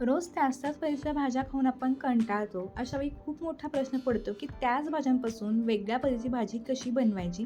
रोज त्याच त्याच परीक्षा भाज्या खाऊन आपण कंटाळतो. अशा वेळी खूप मोठा प्रश्न पडतो की त्याच भाज्यांपासून वेगळ्या पद्धतीची भाजी कशी बनवायची?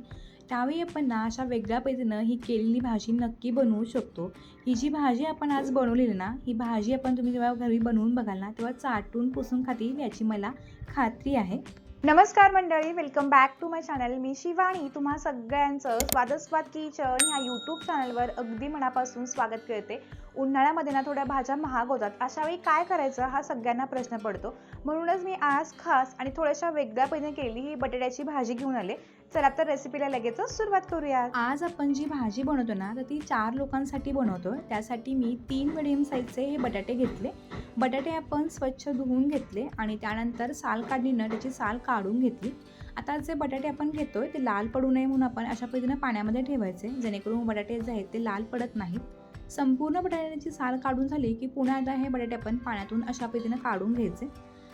त्यावेळी आपण ना अशा वेगळ्या पद्धतीनं ही केलेली भाजी नक्की बनवू शकतो. ही जी भाजी आपण आज बनवलेली ना ही भाजी आपण तुम्ही जेव्हा घरी बनवून बघाल ना तेव्हा चाटून पुसून खातील याची मला खात्री आहे. नमस्कार मंडळी welcome back to my channel मी शिवानी तुम्हा सगळ्यांचं स्वादस्वाद किचन ह्या यूट्यूब चॅनलवर अगदी मनापासून स्वागत करते. उन्हाळ्यामध्ये ना थोड्या भाज्या महाग होतात अशा वेळी काय करायचं हा सगळ्यांना प्रश्न पडतो. म्हणूनच मी आज खास आणि थोड्याशा वेगळ्या पद्धतीने केलेली ही बटाट्याची भाजी घेऊन आले. चला तर रेसिपीला लगेच सुरुवात करूया आज आपण जी भाजी बनवतो ना तर ती चार लोकांसाठी बनवतो त्यासाठी मी तीन मिडियम साईजचे हे बटाटे घेतले. बटाटे आपण स्वच्छ धुवून घेतले आणि त्यानंतर साल काढणीनं त्याची साल काढून घेतली. आता जे बटाटे आपण घेतोय ते लाल पडू नये म्हणून आपण अशा पद्धतीनं पाण्यामध्ये ठेवायचे. जेणेकरून बटाटे जे आहेत ते लाल पडत नाहीत. संपूर्ण बटाट्याची साल काढून झाली की पुन्हा एकदा हे बटाटे आपण पाण्यातून अशा पद्धतीनं काढून घ्यायचे.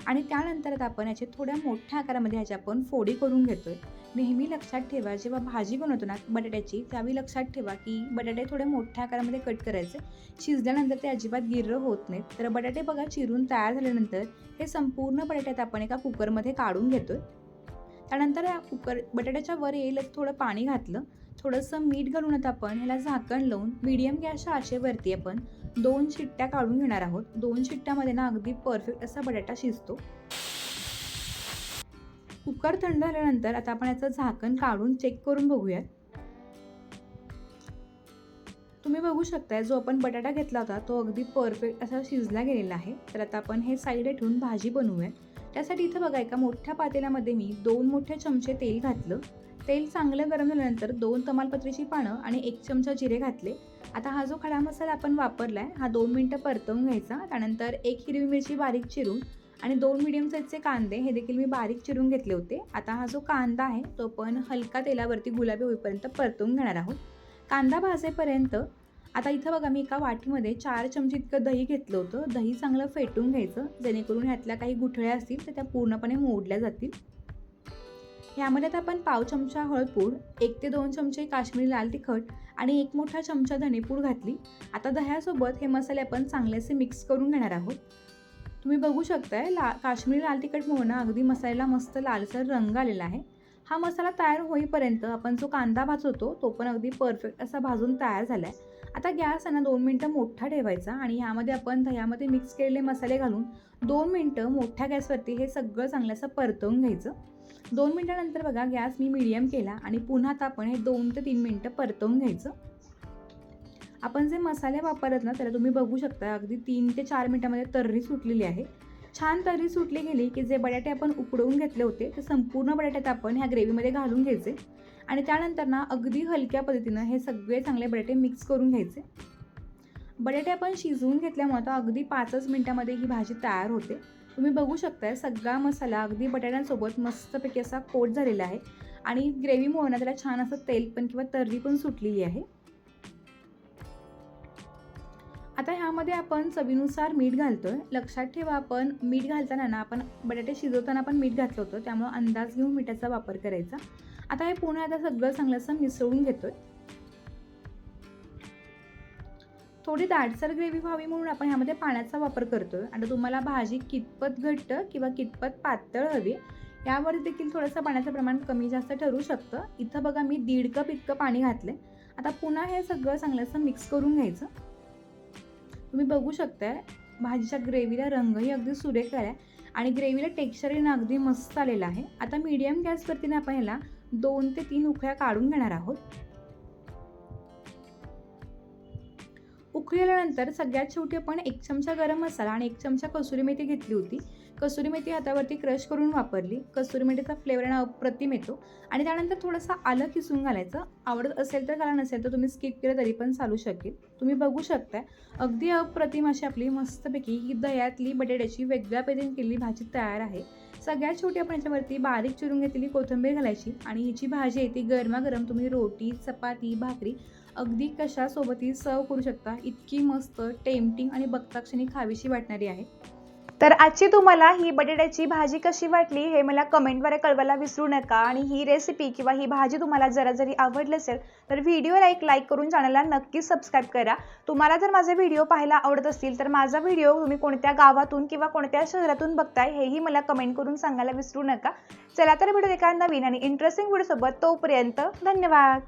आणि त्यानंतर आपण याचे थोड्या मोठ्या आकारामध्ये ह्याची आपण फोडी करून घेतोय. नेहमी लक्षात ठेवा जेव्हा भाजी बनवतो ना बटाट्याची त्यावेळी लक्षात ठेवा की बटाटे थोड्या मोठ्या आकारामध्ये कट करायचे. शिजल्यानंतर ते अजिबात गिर्र होत नाहीत. तर बटाटे बघा चिरून तयार झाल्यानंतर हे संपूर्ण बटाट्यात आपण एका कुकरमध्ये काढून घेतोय. त्यानंतर या कुकर बटाट्याच्या वर येईलच थोडं पाणी घातलं. थोडंसं मीठ घालून आता आपण ह्याला झाकण लावून मीडियम गॅसच्या आशेवरती आपण दोन शिट्ट्या काढून घेणार आहोत. दोन शिट्ट्यामध्ये ना अगदी परफेक्ट असा बटाटा शिजतो. कुकर थंड झाल्यानंतर आता आपण याचं झाकण काढून चेक करून बघूयात. तुम्ही बघू शकताय जो आपण बटाटा घेतला होता तो अगदी परफेक्ट असा शिजला गेलेला आहे. तर आता आपण हे साईड ठेवून भाजी बनवूया त्यासाठी इथं बघा एका मोठ्या पातेल्यामध्ये मी दोन मोठे चमचे तेल घातलं. तेल चांगलं गरम झाल्यानंतर दोन तमालपत्रीची पानं आणि एक चमचा जिरे घातले. आता हा जो खडा मसाला आपण वापरला आहे हा दोन मिनटं परतवून घ्यायचा. त्यानंतर एक हिरवी मिरची बारीक चिरून आणि दोन मिडियम साईजचे कांदे हे देखील मी बारीक चिरून घेतले होते. आता हा जो कांदा आहे तो पण हलका तेलावरती गुलाबी होईपर्यंत परतवून घेणार आहोत. कांदा भाजेपर्यंत आता इथं बघा मी एका वाटीमध्ये चार चमचे इतकं दही घेतलं होतं. दही चांगलं फेटून घ्यायचं. जेणेकरून ह्यातल्या काही गुठळ्या असतील तर त्या पूर्णपणे मोडल्या जातील. यामध्ये आता आपण पाव चमचा हळदपूड एक ते दोन चमचे काश्मीरी लाल तिखट आणि एक मोठा चमचा धनेपूड घातली. आता दह्यासोबत हे मसाले आपण चांगलेसे मिक्स करून घेणार आहोत. तुम्ही बघू शकताय ला काश्मीरी लाल तिखटमुळे ना अगदी मसाल्याला मस्त लालसर रंग आलेला आहे. हा मसाला तयार होईपर्यंत आपण जो कांदा भाजवतो तो पण अगदी परफेक्ट असा भाजून तयार झाला आहे आता गॅस आहे ना दोन मिनटं मोठा ठेवायचा आणि यामध्ये आपण दह्यामध्ये मिक्स केलेले मसाले घालून दोन मिनटं मोठ्या गॅसवरती हे सगळं चांगलं असं परतवून घ्यायचं. दोन मिनटानंतर बघा गॅस मी मीडियम केला आणि पुन्हा आता आपण हे दोन ते तीन मिनटं परतवून घ्यायचं. आपण जे मसाले वापरत ना त्याला तुम्ही बघू शकता अगदी तीन ते चार मिनटामध्ये तर्री सुटलेली आहे. छान तर्री सुटली गेली की जे बटाटे आपण उकडवून घेतले होते ते संपूर्ण बटाट्यात आपण ह्या ग्रेव्हीमध्ये घालून घ्यायचे. आणि त्यानंतर ना अगदी हलक्या पद्धतीनं हे सगळे चांगले बटाटे मिक्स करून घ्यायचे. बटाटे आपण शिजवून घेतल्यामुळे आता अगदी पाचच मिनटामध्ये ही भाजी तयार होते. तुम्ही बघू शकताय सगळा मसाला अगदी बटाट्यांसोबत मस्तपैकी असा कोट झालेला आहे. आणि ग्रेव्हीमुळे ना त्याला छान असं तेल पण किंवा तर्री पण सुटलेली आहे. आता ह्यामध्ये आपण चवीनुसार मीठ घालतो आहे लक्षात ठेवा आपण मीठ घालताना ना आपण बटाटे शिजवताना आपण मीठ घातलं होतं त्यामुळे अंदाज घेऊन मिठाचा वापर करायचा. आता हे पुन्हा आता सगळं चांगलं असं मिसळून घेतोय. थोडी दाटसर ग्रेव्ही व्हावी म्हणून आपण ह्यामध्ये पाण्याचा वापर करतो आहे आता तुम्हाला भाजी कितपत घट्ट किंवा कितपत पातळ हवी यावर देखील थोडंसं पाण्याचं प्रमाण कमी जास्त ठरू शकतं. इथं बघा मी दीड कप इतकं पाणी घातलं आता पुन्हा हे सगळं चांगलं असं मिक्स करून घ्यायचं. तुम्ही बघू शकताय भाजीच्या ग्रेव्हीला रंगही अगदी सुरेख आहे आणि ग्रेव्हीला टेक्स्चरही अगदी मस्त आलेला आहे. आता मीडियम गॅसवरती आपण ह्याला दोन ते तीन उकळ्या काढून घेणार आहोत. उकळी आल्यानंतर सगळ्यात शेवटी आपण एक चमचा गरम मसाला आणि एक चमचा कसुरी मेथी घेतली होती. कसुरी मेथी हातावरती क्रश करून वापरली. कसुरी मेथीचा फ्लेवर आणि अप्रतिम येतो. आणि त्यानंतर थोडंसं आलं किसून घालायचं. आवडत असेल तर घाला नसेल तर तुम्ही स्किप केलं तरी पण चालू शकेल. तुम्ही बघू शकताय. अगदी अप्रतिम अशी आपली मस्तपैकी ही दह्यातली बटाट्याची वेगळ्या पद्धतीने केलेली भाजी तयार आहे. सगळ्यात छोटी आपण याच्यावरती बारीक चिरून घेतलेली कोथिंबीर घालायची आणि हिची भाजी आहे ती गरमागरम तुम्ही रोटी चपाती भाकरी अगदी कशासोबतही सर्व करू शकता. इतकी मस्त टेम्पटिंग आणि बक्ताक्षणी खावीशी वाटणारी आहे. तर आजची तुम्हाला ही बटाट्याची भाजी कशी वाटली हे मला कमेंटद्वारे कळवायला विसरू नका. आणि ही रेसिपी किंवा ही भाजी तुम्हाला जरा जरी आवडली असेल तर व्हिडिओला एक लाईक करून चॅनलला नक्कीच सबस्क्राईब करा. तुम्हाला जर माझे व्हिडिओ पाहायला आवडत असतील तर माझा व्हिडिओ तुम्ही कोणत्या गावातून किंवा कोणत्या शहरातून बघताय हेही मला कमेंट करून सांगायला विसरू नका. चला तर व्हिडिओ एका नवीन आणि इंटरेस्टिंग व्हिडिओसोबत तोपर्यंत धन्यवाद.